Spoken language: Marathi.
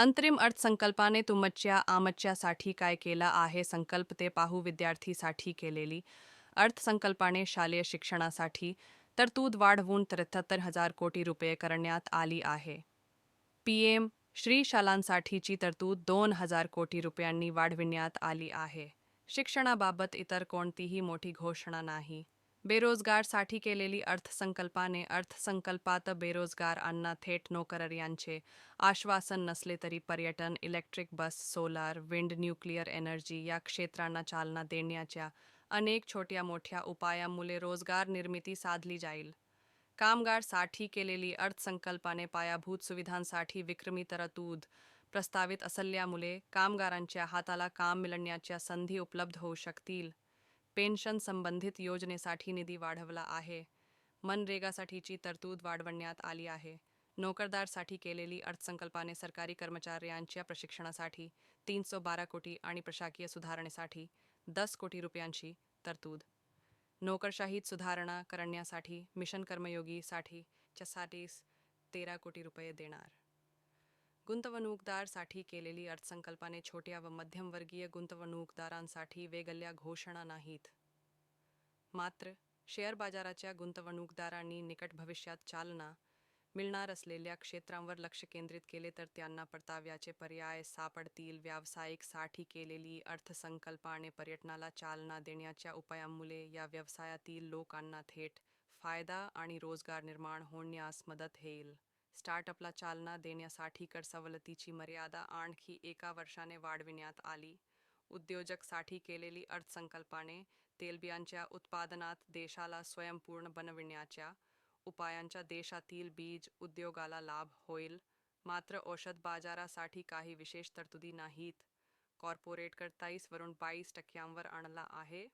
अंतरिम अर्थसंकल्पाने तुमच्या आमच्यासाठी काय केला आहे? संकल्प ते पाहू विद्यार्थीसाठी केलेली अर्थसंकल्पाने शालेय शिक्षणासाठी तरतूद वाढवून त्र्याहत्तर हजार कोटी रुपये करण्यात आली आहे. पी एम श्री शालांसाठीची तरतूद दोन हजार कोटी रुपयांनी वाढविण्यात आली आहे. शिक्षणाबाबत इतर कोणतीही मोठी घोषणा नाही. बेरोजगारसाठी केलेली अर्थसंकल्पाने अर्थसंकल्पात बेरोजगार अन्ना थेट नोकरऱ्यांचे आश्वासन नसले तरी पर्यटन electric bus solar wind nuclear energy या क्षेत्रांना चालना देण्याच्या अनेक छोट्या मोठ्या उपायांमुळे रोजगार निर्मिती साधली जाईल. कामगारसाठी केलेली अर्थसंकल्पाने पायाभूत सुविधांसाठी विक्रमी तरतूद प्रस्तावित असल्यामुळे कामगारांच्या हाताला काम मिळण्याच्या संधी उपलब्ध होऊ शकतील. पेन्शन संबंधित योजनेसाठी निधी वाढवला आहे. मनरेगासाठीची तरतूद वाढवण्यात आली आहे. नोकरदारसाठी केलेली अर्थसंकल्पाने सरकारी कर्मचाऱ्यांच्या प्रशिक्षणासाठी तीनशे बारा कोटी आणि प्रशाकीय सुधारणेसाठी दस कोटी रुपयांची तरतूद. नोकरशाहीत सुधारणा करण्यासाठी मिशन कर्मयोगीसाठी च्यासाठी तेरा कोटी रुपये देणार. गुंतवणूकदारसाठी केलेली अर्थसंकल्पाने छोट्या व मध्यमवर्गीय गुंतवणूकदारांसाठी वेगळ्या घोषणा नाहीत. मात्र शेअर बाजाराच्या गुंतवणूकदारांनी निकट भविष्यात चालना मिळणार असलेल्या क्षेत्रांवर लक्ष केंद्रित केले तर त्यांना परताव्याचे पर्याय सापडतील. व्यावसायिकसाठी केलेली अर्थसंकल्पाने पर्यटनाला चालना देण्याच्या उपायांमुळे या व्यवसायातील लोकांना थेट फायदा आणि रोजगार निर्माण होण्यास मदत होईल. स्टार्टअपला चालना देण्यासाठी कर सवलतीची मर्यादा आणखी एका वर्षाने वाढविण्यात आली. उद्योजकसाठी केलेली अर्थसंकल्पाने तेलबियांच्या उत्पादनात देशाला स्वयंपूर्ण बनविण्याच्या उपायांच्या देशातील बीज उद्योगाला लाभ होईल. मात्र औषध बाजारासाठी काही विशेष तरतुदी नाहीत. कॉर्पोरेट कर तेईस वरून बावीस टक्क्यांवर आणला आहे.